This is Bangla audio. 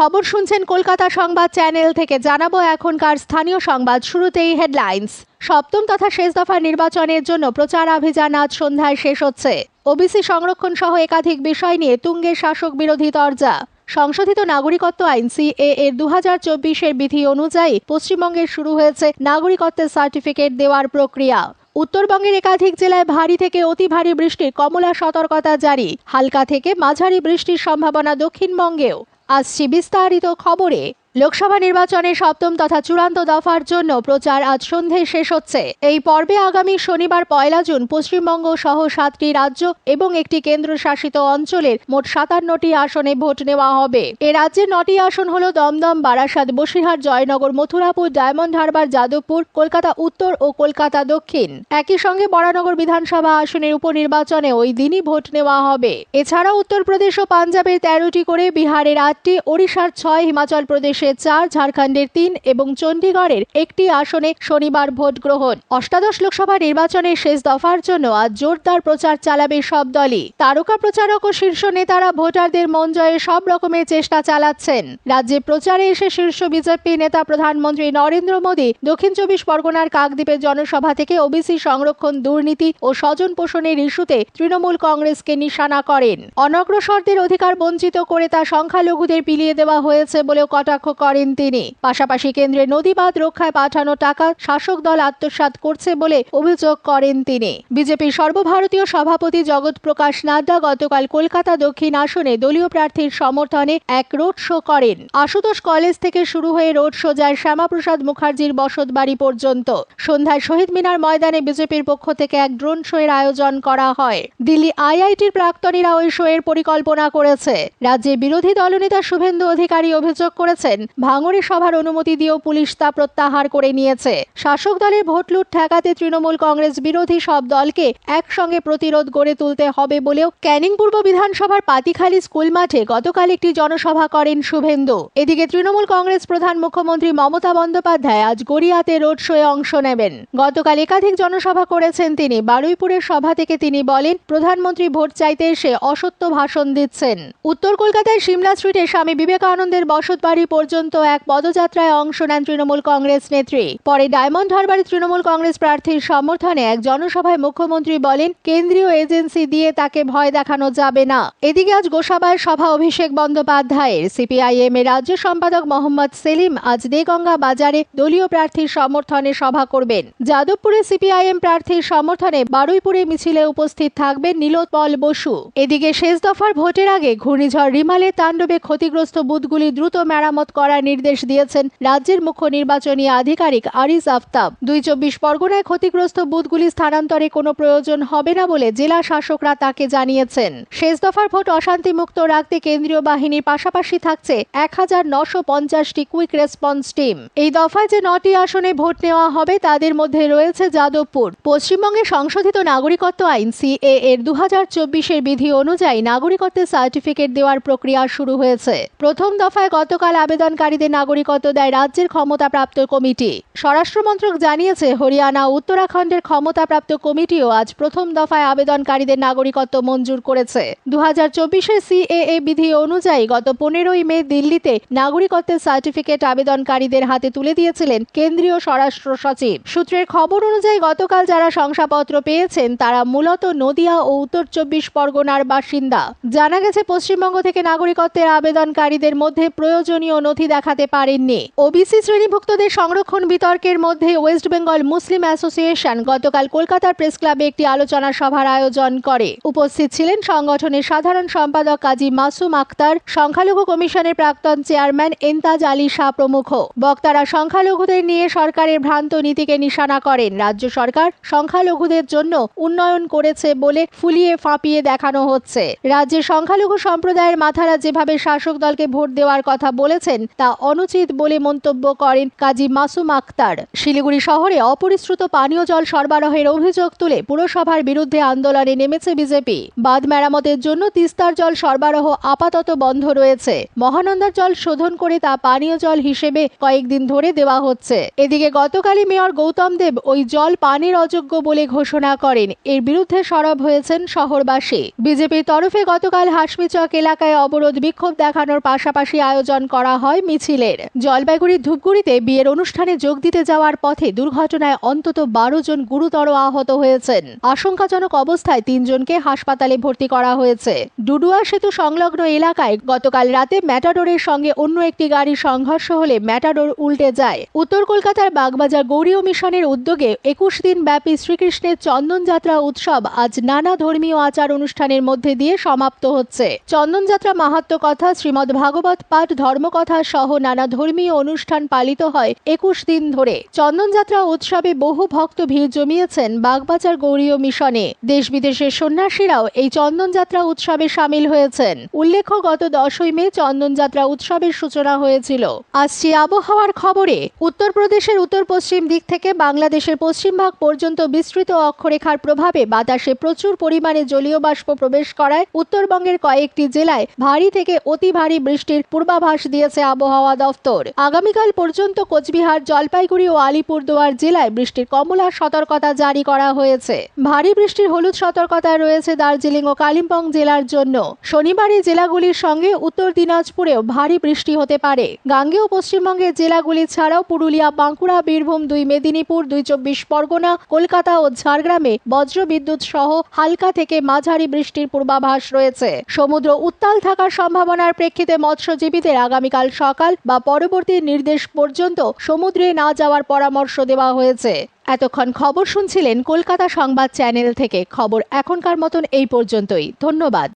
খবর শুনছেন কলকাতা সংবাদ চ্যানেল থেকে। জানাব এখনকার স্থানীয় সংবাদ শুরুতেই হেডলাইন্স। সপ্তম তথা শেষ দফা নির্বাচনের জন্য প্রচার অভিযান আজ সন্ধ্যায় শেষ হচ্ছে। ওবিসি সংরক্ষণ সহ একাধিক বিষয় নিয়ে তুঙ্গে শাসক বিরোধী তরজা। সংশোধিত নাগরিকত্ব আইন সিএ এর দু হাজার চব্বিশের বিধি অনুযায়ী পশ্চিমবঙ্গে শুরু হয়েছে নাগরিকত্বের সার্টিফিকেট দেওয়ার প্রক্রিয়া। উত্তরবঙ্গের একাধিক জেলায় ভারী থেকে অতি ভারী বৃষ্টির কমলা সতর্কতা জারি। হালকা থেকে মাঝারি বৃষ্টির সম্ভাবনা দক্ষিণবঙ্গেও। আসছি বিস্তারিত খবরে লোকসভা নির্বাচনের সপ্তম তথা চূড়ান্ত দফার জন্য প্রচার আজ সন্ধে শেষ হচ্ছে। এই পর্বে আগামী শনিবার পয়লা জুন পশ্চিমবঙ্গ সহ সাতটি রাজ্য এবং একটি কেন্দ্রশাসিত অঞ্চলের মোট সাতান্নটি আসনে ভোট নেওয়া হবে। এ রাজ্যের নটি আসন হল দমদম, বারাসাত, বসিরহাট, জয়নগর, মথুরাপুর, ডায়মন্ড হারবার, যাদবপুর, কলকাতা উত্তর ও কলকাতা দক্ষিণ। একই সঙ্গে বরানগর বিধানসভা আসনের উপনির্বাচনে ওই দিনই ভোট নেওয়া হবে। এছাড়া উত্তরপ্রদেশ ও পাঞ্জাবের তেরোটি করে বিহারের আটটি, ওড়িশার ছয়, হিমাচল প্রদেশের চার ঝাড়খণ্ডের তিন এবং চণ্ডীগড়ের একটি আসনে শনিবার ভোট গ্রহণ। অষ্টাদশ লোকসভা নির্বাচনের শেষ দফার জন্য আজ জোরদার প্রচার চালাবে সব দলই। তারকা প্রচারক ও শীর্ষ নেতারা ভোটারদের মন জয়ে সব রকমের চেষ্টা চালাচ্ছেন। রাজ্যে প্রচারে এসে শীর্ষ বিজেপি নেতা প্রধানমন্ত্রী নরেন্দ্র মোদী দক্ষিণ চব্বিশ পরগনার কাকদ্বীপের জনসভা থেকে ওবিসি সংরক্ষণ দুর্নীতি ও স্বজন পোষণের ইস্যুতে তৃণমূল কংগ্রেসকে নিশানা করেন। অনগ্রসরদের অধিকার বঞ্চিত করে তা সংখ্যালঘুদের পিলিয়ে দেওয়া হয়েছে বলেও কটাক্ষ করেন তিনি। পাশাপাশি কেন্দ্রে নদীবাদ রক্ষায় পাঠানো টাকা শাসক দল আত্মসাৎ করছে বলে অভিযোগ করেন তিনি। বিজেপির সর্বভারতীয় সভাপতি জগৎ প্রকাশ নাড্ডা গতকাল কলকাতা দক্ষিণ আসনে দলীয় প্রার্থীর সমর্থনে এক রোড শো করেন। আশুতোষ কলেজ থেকে শুরু হয়ে রোড শো যায় শ্যামাপ্রসাদ মুখার্জির বসতবাড়ি পর্যন্ত। সন্ধ্যায় শহীদ মিনার ময়দানে বিজেপির পক্ষ থেকে এক ড্রোন শো এর আয়োজন করা হয়। দিল্লি আইআইটির প্রাক্তনীরা ওই শো এর পরিকল্পনা করেছে। রাজ্যে বিরোধী দলনেতা শুভেন্দু অধিকারী অভিযোগ করেছেন ভাঙড়ে সভার অনুমতি দিয়েও পুলিশ তা প্রত্যাহার করে নিয়েছে। শাসক দলের ভোট লুট ঠেকাতে তৃণমূল কংগ্রেস বিরোধী সব দলকে একসঙ্গে প্রতিরোধ গড়ে তুলতে হবে বলেও ক্যানিং পূর্ব বিধানসভার পাতিখালী স্কুল মাঠে গতকাল একটি জনসভা করেন শুভেন্দু। এদিকে তৃণমূল কংগ্রেস প্রধান মুখ্যমন্ত্রী মমতা বন্দ্যোপাধ্যায় আজ গড়িয়াতে রোড শোয়ে অংশ নেবেন। গতকাল একাধিক জনসভা করেছেন তিনি। বারুইপুরের সভা থেকে তিনি বলেন, প্রধানমন্ত্রী ভোট চাইতে এসে অসত্য ভাষণ দিচ্ছেন। উত্তর কলকাতায় সিমলা স্ট্রিটে স্বামী বিবেকানন্দের বসত বসতবাড়ি পর্যন্ত এক পদযাত্রায় অংশ নেন তৃণমূল কংগ্রেস নেত্রী। পরে ডায়মন্ড হারবারে তৃণমূল কংগ্রেস প্রার্থীর সমর্থনে এক জনসভায় মুখ্যমন্ত্রী বলেন, কেন্দ্রীয় এজেন্সি দিয়ে তাকে ভয় দেখানো যাবে না। এদিকে আজ গোসাবায় সভা অভিষেক বন্দ্যোপাধ্যায়ের সিপিআইএম এর রাজ্য সম্পাদক মোহাম্মদ সেলিম আজ দেগঙ্গা বাজারে দলীয় প্রার্থীর সমর্থনে সভা করবেন। যাদবপুরে সিপিআইএম প্রার্থীর সমর্থনে বারুইপুরে মিছিলে উপস্থিত থাকবেন নীলোৎপল বসু। এদিকে শেষ দফার ভোটের আগে ঘূর্ণিঝড় রিমালের তাণ্ডবে ক্ষতিগ্রস্ত বুথগুলি দ্রুত মেরামত করার নির্দেশ দিয়েছেন রাজ্যের মুখ্য নির্বাচনী আধিকারিক আরিজ আফতাব। দুই চব্বিশ পরগনায় ক্ষতিগ্রস্ত বুথগুলি স্থানান্তরে কোনো প্রয়োজন হবে না বলে জেলা শাসকরা তাকে জানিয়েছেন। শেষ দফার ভোট অশান্তি মুক্ত রাখতে কেন্দ্রীয় বাহিনীর পাশাপাশি থাকছে এক হাজার নশো পঞ্চাশটি কুইক রেসপন্স টিম। এই দফায় যে নটি আসনে ভোট নেওয়া হবে তাদের মধ্যে রয়েছে যাদবপুর। পশ্চিমবঙ্গে সংশোধিত নাগরিকত্ব আইন সিএ এর দু হাজার চব্বিশের বিধি অনুযায়ী নাগরিকত্বের সার্টিফিকেট দেওয়ার প্রক্রিয়া শুরু হয়েছে। প্রথম দফায় গতকাল আবেদনকারীদের নাগরিকত্ব দেয় রাজ্যের ক্ষমতাপ্রাপ্ত কমিটি। স্বরাষ্ট্রমন্ত্রক জানিয়েছে, হরিয়ানা উত্তরাখণ্ডের ক্ষমতাপ্রাপ্ত কমিটিও আজ প্রথম দফায় আবেদনকারীদের নাগরিকত্ব মঞ্জুর করেছে। দু হাজার চব্বিশের সিএএ বিধি অনুযায়ী গত পনেরোই মে দিল্লিতে নাগরিকত্বের সার্টিফিকেট আবেদনকারীদের হাতে তুলে দিয়েছিলেন কেন্দ্রীয় স্বরাষ্ট্র সচিব। সূত্রের খবর অনুযায়ী গতকাল যারা শংসাপত্র পেয়েছেন, তারা মূলত নদিয়া ও উত্তর চব্বিশ পরগনার বাসিন্দা। জানা গেছে, পশ্চিমবঙ্গ থেকে নাগরিকত্বের আবেদনকারীদের মধ্যে প্রয়োজনীয় নথি দেখাতে পারেননি। ওবিসি শ্রেণীভুক্তদের সংরক্ষণ বিতর্কের মধ্যে ওয়েস্ট বেঙ্গল মুসলিম অ্যাসোসিয়েশন গতকাল কলকাতার প্রেস ক্লাবে একটি আলোচনা সভার আয়োজন করে। উপস্থিত ছিলেন সংগঠনের সাধারণ সম্পাদক কাজী মাসুম আক্তার সংখ্যালঘু কমিশনের প্রাক্তন চেয়ারম্যান এন্তাজ আলী শাহ প্রমুখ। বক্তারা সংখ্যালঘুদের নিয়ে সরকারের ভ্রান্ত নীতিকে নিশানা করেন। রাজ্য সরকার সংখ্যালঘুদের জন্য উন্নয়ন করেছে বলে ফুলিয়ে ফাঁপিয়ে দেখানো হচ্ছে। রাজ্যের সংখ্যালঘু সম্প্রদায়ের মাথারা যেভাবে শাসক দলকে ভোট দেওয়ার কথা বলেছেন তা অনুচিত বলে মন্তব্য করেন কাজী মাসুম আক্তার। শিলিগুড়ি শহরে অপরিশ্রুত পানীয় জল সরবরাহের অভিযোগ তুলে পুরসভার বিরুদ্ধে আন্দোলনে নেমেছে বিজেপি। বাঁধ মেরামতের জন্য তিস্তার জল সরবরাহ আপাতত বন্ধ রয়েছে। মহানন্দার জল শোধন করে তা পানীয় জল হিসেবে কয়েকদিন ধরে দেওয়া হচ্ছে। এদিকে গতকালই মেয়র গৌতম দেব ওই জল পানির অযোগ্য বলে ঘোষণা করেন। এর বিরুদ্ধে সরব হয়েছেন শহরবাসী। বিজেপির তরফে গতকাল হাসমিচক এলাকায় অবরোধ বিক্ষোভ দেখানোর পাশাপাশি আয়োজন করা হয়। মিছিলের। জলপাইগুড়ির ধূপগুড়িতে বিয়ের অনুষ্ঠানে যোগ দিতে যাওয়ার পথে দুর্ঘটনায় অন্তত বারো জন গুরুতর আহত হয়েছেন। আশঙ্কাজনক অবস্থায় তিনজনকে হাসপাতালে ভর্তি করা হয়েছে। ডুডুয়া সেতু সংলগ্ন এলাকায় গতকাল রাতে ম্যাটাডোরের সঙ্গে অন্য একটি গাড়ির সংঘর্ষ হলে ম্যাটাডোর উল্টে যায়। উত্তর কলকাতার বাগবাজার গৌরীয় মিশনের উদ্যোগে একুশ দিন ব্যাপী শ্রীকৃষ্ণের চন্দনযাত্রা উৎসব আজ নানা ধর্মীয় আচার অনুষ্ঠানের মধ্যে দিয়ে সমাপ্ত হচ্ছে। চন্দনযাত্রা মাহাত্ম কথা শ্রীমদ্ ভাগবত পাঠ ধর্মকথা সহ নানা ধর্মীয় অনুষ্ঠান পালিত হয় একুশ দিন ধরে। চন্দনযাত্রা উৎসবে বহু ভক্ত ভিড় জমিয়েছেন বাগবাজার গৌরীয় মিশনে। দেশ বিদেশের সন্ন্যাসীরাও এই চন্দনযাত্রা উৎসবে সামিল হয়েছেন। উল্লেখ্য, গত দশই মে চন্দনযাত্রা উৎসবের সূচনা হয়েছিল। আসছি আবহাওয়ার খবরে উত্তরপ্রদেশের উত্তর পশ্চিম দিক থেকে বাংলাদেশের পশ্চিমভাগ পর্যন্ত বিস্তৃত অক্ষরেখার প্রভাবে বাতাসে প্রচুর পরিমাণে জলীয় বাষ্প প্রবেশ করায় উত্তরবঙ্গের কয়েকটি জেলায় ভারী থেকে অতি ভারী বৃষ্টির পূর্বাভাস দিয়েছে আবহাওয়া দফতর। আগামীকাল পর্যন্ত কোচবিহার, জলপাইগুড়ি ও আলিপুরদুয়ার জেলায় বৃষ্টির কমলা সতর্কতা জারি করা হয়েছে। ভারী বৃষ্টির হলুদ সতর্কতা রয়েছে দার্জিলিং ও কালিম্পং জেলার জন্য। শনিবার এই জেলাগুলির সঙ্গে উত্তর দিনাজপুরেও ভারী বৃষ্টি হতে পারে। গাঙ্গেয় পশ্চিমবঙ্গের জেলাগুলি ছাড়াও পুরুলিয়া, বাঁকুড়া, বীরভূম, দুই মেদিনীপুর, দুই চব্বিশ পরগনা, কলকাতা ও ঝাড়গ্রামে বজ্রবিদ্যুৎ সহ হালকা থেকে মাঝারি বৃষ্টির পূর্বাভাস রয়েছে। সমুদ্র উত্তাল থাকার সম্ভাবনার প্রেক্ষিতে মৎস্যজীবীদের আগামীকাল সকাল বা পরবর্তী নির্দেশ পর্যন্ত সমুদ্রে না যাওয়ার পরামর্শ দেওয়া হয়েছে। এতক্ষণ খবর শুনছিলেন কলকাতা সংবাদ চ্যানেল থেকে। খবর এখনকার মতন এই পর্যন্তই। ধন্যবাদ।